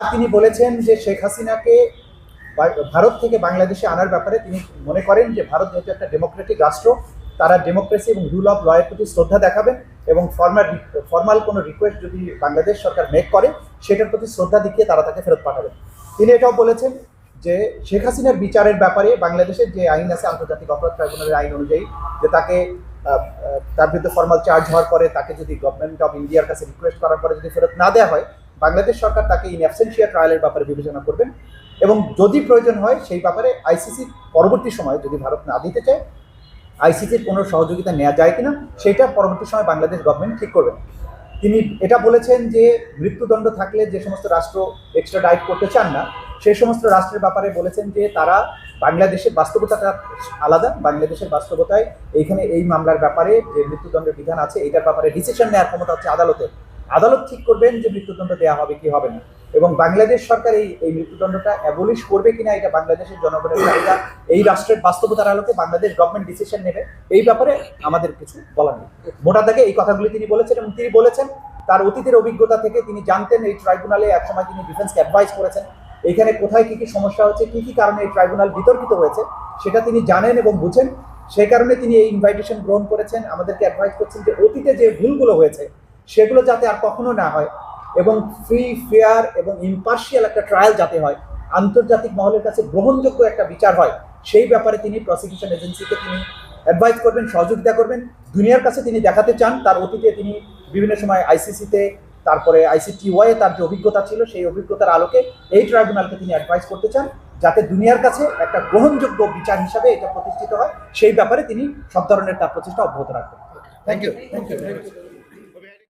তিনি বলেছেন যে শেখ হাসিনাকে ভারত থেকে বাংলাদেশে আনার ব্যাপারে তিনি মনে করেন যে ভারত যেহেতু একটা ডেমোক্রেটিক রাষ্ট্র, তারা ডেমোক্রেসি এবং রুল অফ লয়ের প্রতি শ্রদ্ধা দেখাবেন এবং ফর্মাল ফর্মাল কোনো রিকোয়েস্ট যদি বাংলাদেশ সরকার মেক করে, সেটার প্রতি শ্রদ্ধা দেখিয়ে তারা তাকে ফেরত পাঠাবেন। তিনি এটাও বলেছেন যে শেখ হাসিনার বিচারের ব্যাপারে বাংলাদেশের যে আইন আছে, আন্তর্জাতিক অপরাধ ট্রাইব্যুনালের আইন অনুযায়ী, যে তাকে তার বিরুদ্ধে ফর্মাল চার্জ হওয়ার পরে তাকে যদি গভর্নমেন্ট অফ ইন্ডিয়ার কাছে রিকোয়েস্ট করার পরে যদি ফেরত না দেওয়া হয় বাংলাদেশ সরকার তাকে ইন অ্যাবসেন্সিয়া ট্রায়ালের ব্যাপারে বিবেচনা করবেন এবং যদি প্রয়োজন হয় সেই ব্যাপারে আইসিসি পরবর্তী সময়ে যদি ভারত না দিতে চায় আইসিসির কোনো সহযোগিতা নেওয়া যায় কিনা, সেটা পরবর্তী সময় বাংলাদেশ গভর্নমেন্ট ঠিক করবেন তিনি এটা বলেছেন যে মৃত্যুদণ্ড থাকলে যে সমস্ত রাষ্ট্র এক্সট্রা ডাইট করতে চান না সেই সমস্ত রাষ্ট্রের ব্যাপারে বলেছেন যে তারা বাংলাদেশের বাস্তবতাটা আলাদা, বাংলাদেশের বাস্তবতায় এইখানে এই মামলার ব্যাপারে যে মৃত্যুদণ্ডের বিধান আছে, এটার ব্যাপারে ডিসিশন নেওয়ার ক্ষমতা হচ্ছে আদালতের। আদালত ঠিক করবেন যে মৃত্যুদণ্ড দেওয়া হবে কি হবে না। এবং বাংলাদেশ সরকার এই এই মৃত্যুদণ্ডটা অ্যাবলিশ করবে কিনা এটা বাংলাদেশের জনগণের চাহিদা। এই রাষ্ট্রের বাস্তবতার আলোকে বাংলাদেশ গভর্নমেন্ট ডিসিশন নেবে। এই ব্যাপারে আমাদের কিছু বলার নেই। মোটা দাগে এই কথাগুলি তিনি বলেছেন এবং তিনি বলেছেন, তার অতীতের অভিজ্ঞতা থেকে তিনি জানতেন এই ট্রাইব্যুনালে একসময় তিনি ডিফেন্সকে অ্যাডভাইস করেছেন। এখানে কোথায় কী কী সমস্যা হচ্ছে, কি কি কারণে এই ট্রাইব্যুনাল বিতর্কিত হয়েছে, সেটা তিনি জানেন এবং বুঝেন। সেই কারণে তিনি এই ইনভাইটেশন গ্রহণ করেছেন। আমাদেরকে অ্যাডভাইস করছেন যে অতীতে যে ভুলগুলো হয়েছে সেগুলো যাতে আর কখনো না হয় এবং ফ্রি ফেয়ার এবং ইম্পার্শিয়াল একটা ট্রায়াল যাতে হয়, আন্তর্জাতিক মহলের কাছে গ্রহণযোগ্য একটা বিচার হয়, সেই ব্যাপারে তিনি প্রসিকিউশন এজেন্সিকে তিনি অ্যাডভাইস করবেন, সহযোগিতা করবেন। দুনিয়ার কাছে তিনি দেখাতে চান, তার অতীতে তিনি বিভিন্ন সময় আইসিসিতে তারপরে আইসিটিওয়াই তার যে অভিজ্ঞতা ছিল, সেই অভিজ্ঞতার আলোকে এই ট্রাইব্যুনালকে তিনি অ্যাডভাইস করতে চান, যাতে দুনিয়ার কাছে একটা গ্রহণযোগ্য বিচার হিসাবে এটা প্রতিষ্ঠিত হয়। সেই ব্যাপারে তিনি সব ধরনের তার প্রচেষ্টা অব্যাহত রাখবেন। Thank you thank you